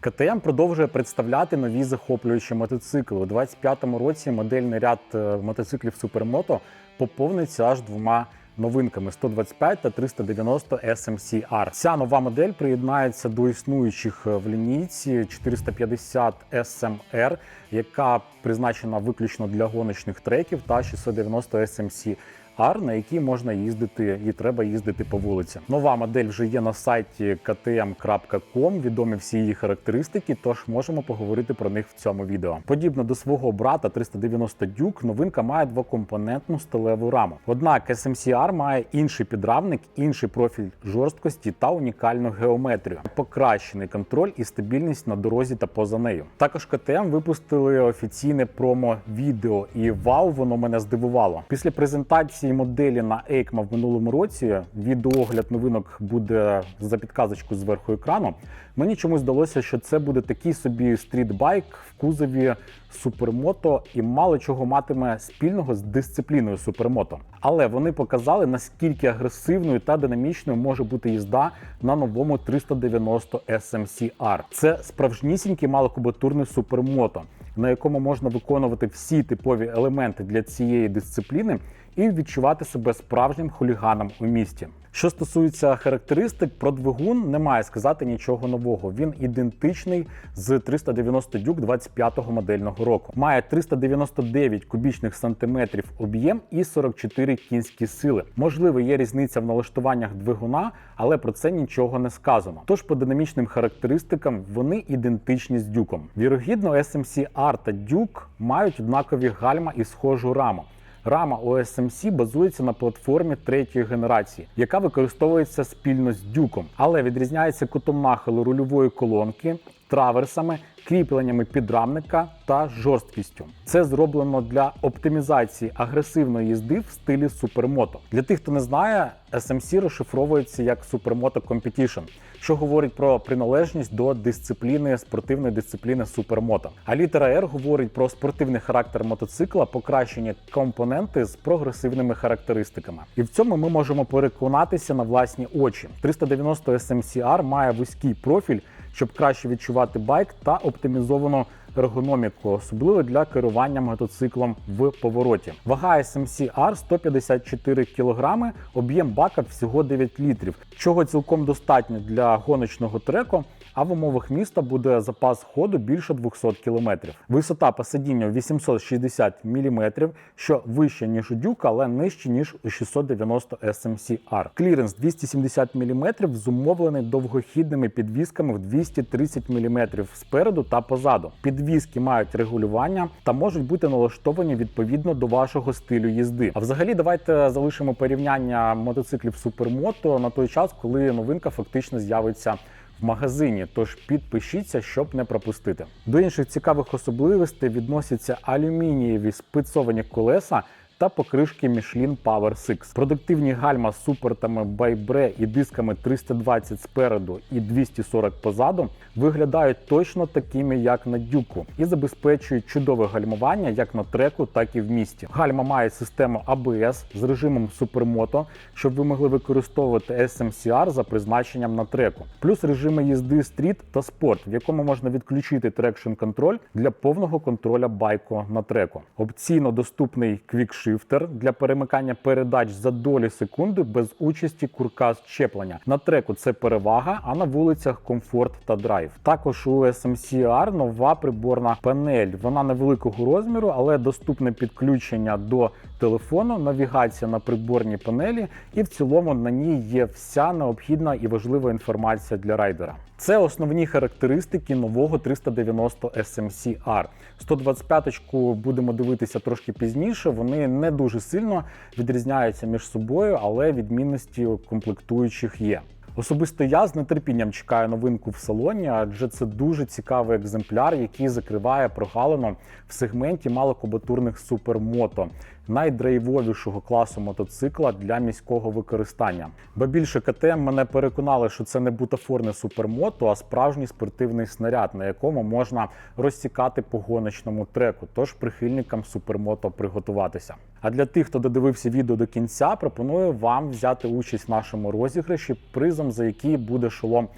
КТМ продовжує представляти нові захоплюючі мотоцикли. У 2025 році модельний ряд е, мотоциклів Supermoto поповниться аж двома новинками 125 та 390 SMC-R. Ця нова модель приєднається до існуючих е, в лінійці 450 SMR, яка призначена виключно для гоночних треків, та 690 SMC. R, на якій можна їздити і треба їздити по вулиці. Нова модель вже є на сайті ktm.com, відомі всі її характеристики, тож можемо поговорити про них в цьому відео. Подібно до свого брата 390 Duke, новинка має двокомпонентну сталеву раму. Однак SMC-R має інший підрамник, інший профіль жорсткості та унікальну геометрію, покращений контроль і стабільність на дорозі та поза нею. Також КТМ випустили офіційне промо-відео, і вау, воно мене здивувало. Після презентації моделі на EICMA в минулому році відеоогляд новинок буде за підказочку зверху екрану. Мені чомусь здалося, що це буде такий собі стрітбайк в кузові супермото і мало чого матиме спільного з дисципліною супермото. Але вони показали наскільки агресивною та динамічною може бути їзда на новому 390 SMC-R. Це справжнісінький малокубатурний супермото, на якому можна виконувати всі типові елементи для цієї дисципліни і відчувати себе справжнім хуліганом у місті. Що стосується характеристик, про двигун немає сказати нічого нового. Він ідентичний з 390 Duke 25-го модельного року. Має 399 кубічних сантиметрів об'єм і 44 кінські сили. Можливо, є різниця в налаштуваннях двигуна, але про це нічого не сказано. Тож по динамічним характеристикам вони ідентичні з дюком. Вірогідно, SMC R та Duke мають однакові гальма і схожу раму. Рама OSMC базується на платформі третьої генерації, яка використовується спільно з дюком, але відрізняється кутом нахилу рульової колонки, траверсами, кріпленнями підрамника та жорсткістю. Це зроблено для оптимізації агресивної їзди в стилі супермото. Для тих, хто не знає, SMC розшифровується як Supermoto Competition, що говорить про приналежність до дисципліни спортивної дисципліни супермото. А літера R говорить про спортивний характер мотоцикла, покращені компоненти з прогресивними характеристиками. І в цьому ми можемо переконатися на власні очі. 390 SMC-R має вузький профіль, щоб краще відчувати байк та оптимізовану ергономіку, особливо для керування мотоциклом в повороті. Вага SMC R 154 кг, об'єм бака всього 9 літрів, чого цілком достатньо для гоночного треку. А в умовах міста буде запас ходу більше 200 км. Висота посадіння 860 мм, що вище ніж у Duke, але нижче ніж у 690 SMC R. Кліренс 270 мм зумовлений довгохідними підвісками в 230 мм спереду та позаду. Підвіски мають регулювання та можуть бути налаштовані відповідно до вашого стилю їзди. А взагалі, давайте залишимо порівняння мотоциклів Supermoto на той час, коли новинка фактично з'явиться в магазині. Тож підпишіться, щоб не пропустити. До інших цікавих особливостей відносяться алюмінієві спицовані колеса. Та покришки Michelin Power 6. Продуктивні гальма з супортами Байбре і дисками 320 спереду і 240 позаду виглядають точно такими, як на дюку, і забезпечують чудове гальмування як на треку, так і в місті. Гальма має систему ABS з режимом Supermoto, щоб ви могли використовувати SMCR за призначенням на треку, плюс режими їзди стріт та спорт, в якому можна відключити трекшн контроль для повного контроля байку на треку. Опційно доступний Quick Shifter для перемикання передач за долі секунди без участі курка щеплення. На треку це перевага, а на вулицях комфорт та драйв. Також у SMC-R нова приборна панель. Вона невеликого розміру, але доступне підключення до телефону, навігація на приборній панелі, і в цілому на ній є вся необхідна і важлива інформація для райдера. Це основні характеристики нового 390 SMC-R. 125-ку будемо дивитися трошки пізніше. Вони не дуже сильно відрізняються між собою, але відмінності комплектуючих є. Особисто я з нетерпінням чекаю новинку в салоні, адже це дуже цікавий екземпляр, який закриває прогалину в сегменті малокубатурних супермото, найдрайвовішого класу мотоцикла для міського використання. Бо більше КТМ мене переконали, що це не бутафорне супермото, а справжній спортивний снаряд, на якому можна розсікати по гоночному треку. Тож прихильникам супермото приготуватися. А для тих, хто додивився відео до кінця, пропоную вам взяти участь в нашому розіграші, призом за який буде шолом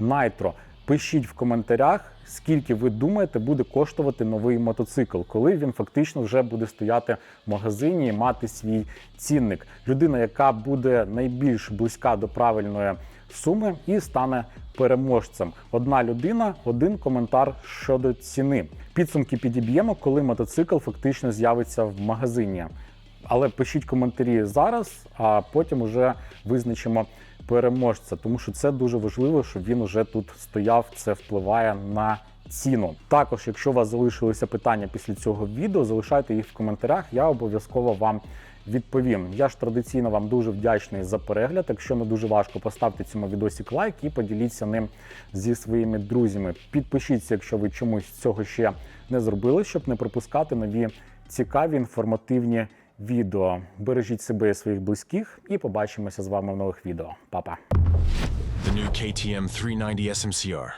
Nitro. Пишіть в коментарях, скільки ви думаєте буде коштувати новий мотоцикл, коли він фактично вже буде стояти в магазині і мати свій цінник. Людина, яка буде найбільш близька до правильної суми і стане переможцем. Одна людина, один коментар щодо ціни. Підсумки підіб'ємо, коли мотоцикл фактично з'явиться в магазині. Але пишіть коментарі зараз, а потім уже визначимо переможця, тому що це дуже важливо, щоб він уже тут стояв. Це впливає на ціну. Також, якщо у вас залишилися питання після цього відео, залишайте їх в коментарях. Я обов'язково вам відповім. Я ж традиційно вам дуже вдячний за перегляд. Якщо не дуже важко, поставте цьому відосик лайк і поділіться ним зі своїми друзями. Підпишіться, якщо ви чомусь цього ще не зробили, щоб не пропускати нові цікаві інформативні відео. Бережіть себе і своїх близьких, і побачимося з вами в нових відео. Па-па. The new KTM 390 SMCR.